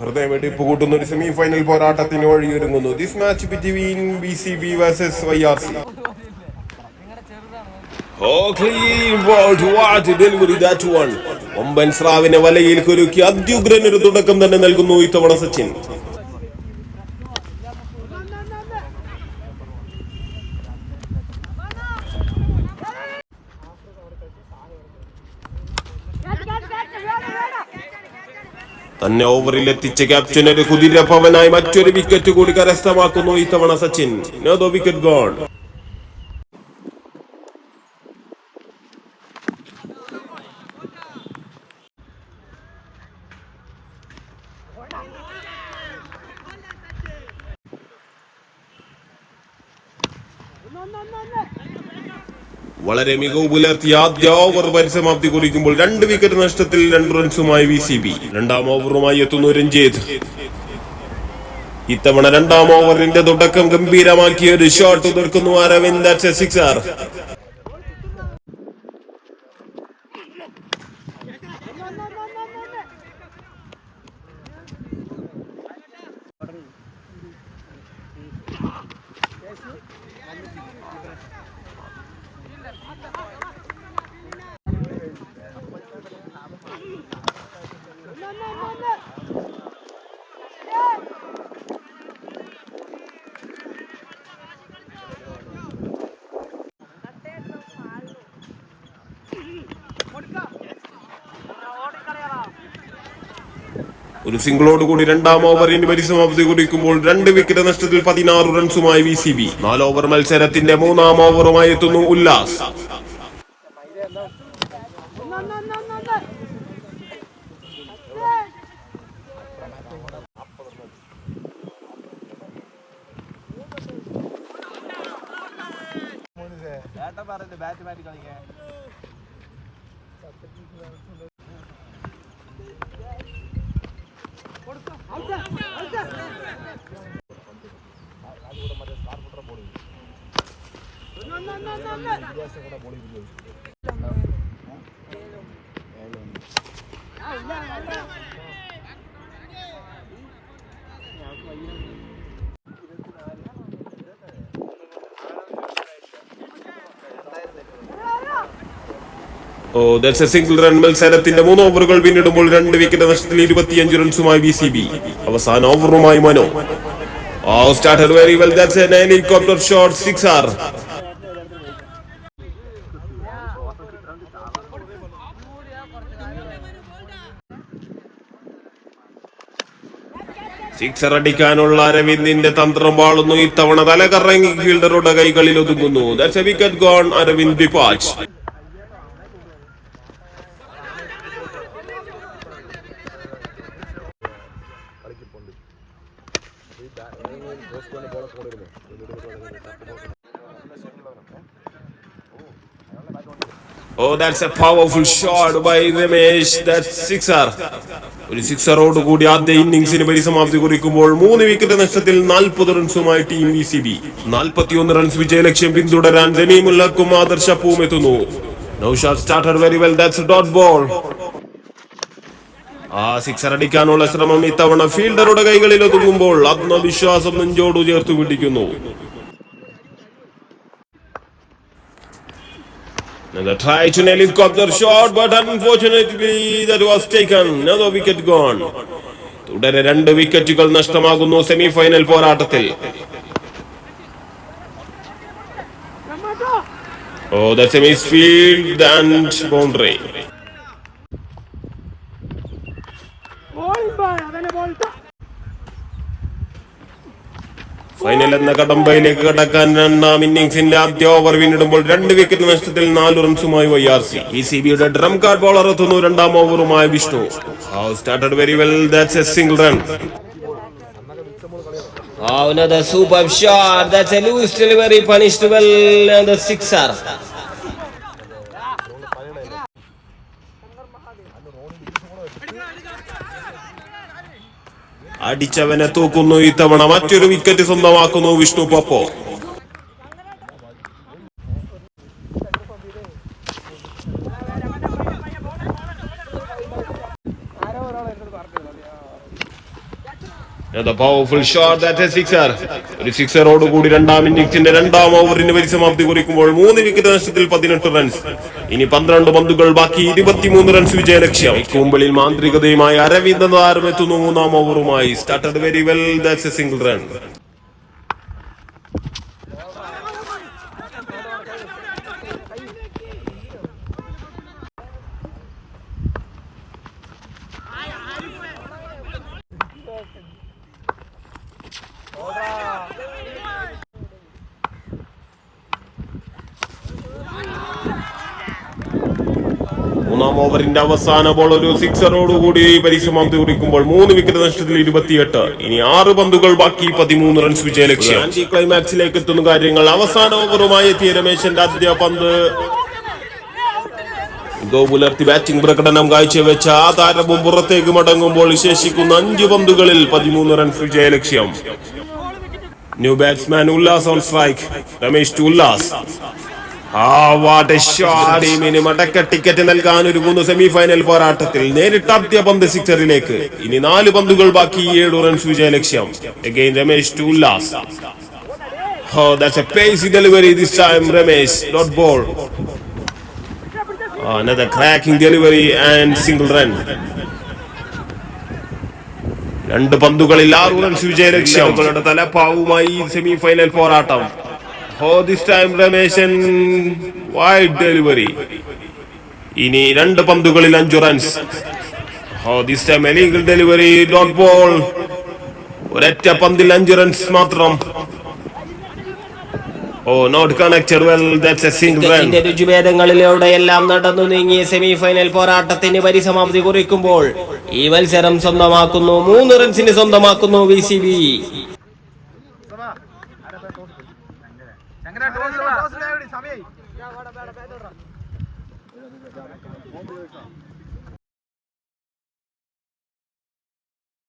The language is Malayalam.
ഹൃദയമെടുപ്പ് കൂട്ടുന്ന ഒരു സെമി ഫൈനൽ പോരാട്ടത്തിന് വഴിയൊരുങ്ങുന്നു. This match between B C B versus Y R C ഒമ്പൻ സ്രാവിനെ വലയിൽ കുരുക്കി അത്യുഗ്രൻ ഒരു തുടക്കം തന്നെ നൽകുന്നു ഇത്തവണ സച്ചിൻ. തന്നെ ഓവറിൽ എത്തിച്ച ക്യാപ്റ്റൻ ഒരു കുതിര ഭവനായി മറ്റൊരു വിക്കറ്റ് കൂടി കരസ്ഥമാക്കുന്നു ഇത്തവണ സച്ചിൻ. വിക്കറ്റ് ഗോൾ വളരെ മികവ് പുലർത്തിയ ആദ്യ ഓവർ പരിസമാപ്തി കുറിക്കുമ്പോൾ രണ്ട് വിക്കറ്റ് നഷ്ടത്തിൽ രണ്ട് റൺസുമായി വി സി ബി. രണ്ടാം ഓവറുമായി എത്തുന്നു രഞ്ജിത് ഇത്തവണ രണ്ടാം ഓവറിന്റെ തുടക്കം ഗംഭീരമാക്കിയ ഒരു ഷോട്ട് തീർക്കുന്നു അരവിന്ദ് സിക്സർ ഒരു സിംഗിളോട് കൂടി രണ്ടാം ഓവറിന് പരിസമാപ്തി കുറിക്കുമ്പോൾ രണ്ട് വിക്കറ്റ് നഷ്ടത്തിൽ പതിനാറ് റൺസുമായി വി സി ബി നാല് ഓവർ മത്സരത്തിന്റെ മൂന്നാം ഓവറുമായി എത്തുന്നു ഉല്ലാസ്. ബാറ്റ് മാറ്റി കളിക്കാൻ? വിദ്യാഭ്യാസം കൂടെ ബോളിംഗ് ഉപയോഗിച്ചു oh that's a single run മത്സരത്തിന്റെ മൂന്ന് ഓവറുകൾ പിന്നിടുമ്പോൾ രണ്ട് വിക്കറ്റ് നഷ്ടത്തിൽ ഇരുപത്തിയഞ്ച് റൺസുമായി ബി സി ബി അവസാന ഓവറുമായി Mano. Oh started very well that's a helicopter shot six or sixer അടിക്കാനുള്ള അരവിന്ദിന്റെ തന്ത്രം വാളുന്നു. ഇത്തവണ തലകറങ്ങി ഫീൽഡറുടെ കൈകളിൽ ഒതുങ്ങുന്നു. That's a wicket gone Aravind Dipaj Oh, that's a powerful shot by Ramesh. That's sixer. ഒരു സിക്സറോട് കൂടി ആദ്യ ഇന്നിംഗ്സിന് പരിസമാപ്തി കുറിക്കുമ്പോൾ മൂന്ന് വിക്കറ്റ് നഷ്ടത്തിൽ നാൽപ്പത് റൺസുമായി ടീം വി സി ബി നാൽപ്പത്തിയൊന്ന് റൺസ് വിജയലക്ഷ്യം പിന്തുടരാൻ ജനീമുല്ലക്കും ആദർശപ്പവും പൂവും എത്തുന്നു Noushad started very well that's dot ball ആ സിക്സർ അടിക്കാനുള്ള ശ്രമം ഇത്തവണ ഫീൽഡറുടെ കൈകളിൽ ഒതുങ്ങുമ്പോൾ ആത്മവിശ്വാസം നെഞ്ചോട് ചേർത്ത് പിടിക്കുന്നു Another try to an helicopter shot, but unfortunately that was taken. Another wicket gone. തുടരെ രണ്ട് വിക്കറ്റുകൾ നഷ്ടമാകുന്നു സെമി ഫൈനൽ പോരാട്ടത്തിൽ ഓ the semi field and boundary final എന്ന കടമ്പയിലേക്ക് കടക്കാൻ രണ്ടാം ഇന്നിംഗ്സിന്റെ ആദ്യ ഓവർ പിന്നിടുമ്പോൾ രണ്ട് വിക്കറ്റ് നഷ്ടത്തിൽ നാല് റൺസുമായി Y R C E C ബിയുടെ ഡ്രം കാർഡ് ബോളർ എത്തുന്നു രണ്ടാം ഓവറുമായി Vishnu started very well that's a single run Oh, another superb shot. That's a loose delivery, punished well. Another sixer. അടിച്ചവനെ തൂക്കുന്നു. ഇത്തവണ മറ്റൊരു wicket സ്വന്തമാക്കുന്നു Vishnu Pappo. Powerful shot that sixer ഒരു സിക്സറോട് കൂടി രണ്ടാം ഇന്നിംഗ്സിന്റെ രണ്ടാം ഓവറിന് പരിസമാപ്തി കുറിക്കുമ്പോൾ മൂന്ന് വിക്കറ്റ് നഷ്ടത്തിൽ പതിനെട്ട് റൺസ് ഇനി പന്ത്രണ്ട് പന്തുകൾ ബാക്കി ഇരുപത്തിമൂന്ന് റൺസ് വിജയലക്ഷ്യം. കൂമ്പളിൽ മാന്ത്രികതയുമായി അരവിന്ദ താരം എത്തുന്നു. മൂന്നാം ഓവറുമായി started very well that's a single run മൂന്നാം ഓവറിന്റെ അവസാന ബോൾ ഒരു സിക്സറോട് കൂടി പരിസമാപ്തി കുറിക്കുമ്പോൾ മൂന്ന് വിക്കറ്റ് നഷ്ടത്തിൽ ഇരുപത്തിയെട്ട്. ഇനി ആറ് പന്തുകൾ ബാക്കി പതിമൂന്ന് റൺസ് വിജയലക്ഷ്യം. ആന്റി ക്ലൈമാക്സിലേക്ക് എത്തുന്ന കാര്യങ്ങൾ. അവസാന ഓവറുമായി എത്തിയ രമേശന്റെ ആദ്യ പന്ത്. ഗോപുലർത്തി ബാറ്റിംഗ് പ്രകടനം കാഴ്ചവെച്ച ആ താരവും പുറത്തേക്ക് മടങ്ങുമ്പോൾ ശേഷിക്കുന്ന അഞ്ച് പന്തുകളിൽ പതിമൂന്ന് റൺസ് വിജയലക്ഷ്യം. New batsman Ullas on strike Ramesh Ullas. മടക്ക ticket നൽകാൻ ഒരുങ്ങുന്ന സെമി ഫൈനൽ പോരാട്ടത്തിൽ നേരിട്ട് ആദ്യ പന്ത് സിക്സറിലേക്ക് ഇനി നാല് പന്തുകൾ ബാക്കി ഏഴ് റൺസ് വിജയലക്ഷ്യം again Ramesh to Ullas Oh, that's a pacey delivery this time, Ramesh. Dot ball. Oh, another cracking delivery and single run. രണ്ട് പന്തുകളിൽ ആറ് റൺസ് വിജയലക്ഷ്യം അവരുടെ തലപ്പാവുമായി സെമി ഫൈനൽ പോരാട്ടം ഹോ this time Ramesan wide delivery ഇനി രണ്ട് പന്തുകളിൽ അഞ്ചു runs oh this time illegal delivery dot ball ഒരൊറ്റ പന്തിൽ അഞ്ച് റൺസ് മാത്രം. ഓ not connected well that's a single run India രുചിഭേദങ്ങളിലൂടെ എല്ലാം നടന്നു നീങ്ങി സെമി ഫൈനൽ പോരാട്ടത്തിന് പരിസമാപ്തി കുറിക്കുമ്പോൾ ഈ മത്സരം സ്വന്തമാക്കുന്നു. മൂന്ന് റൺസിന് സ്വന്തമാക്കുന്നു വി సెకండ్ డోస్ డోస్ లేవడి సమయం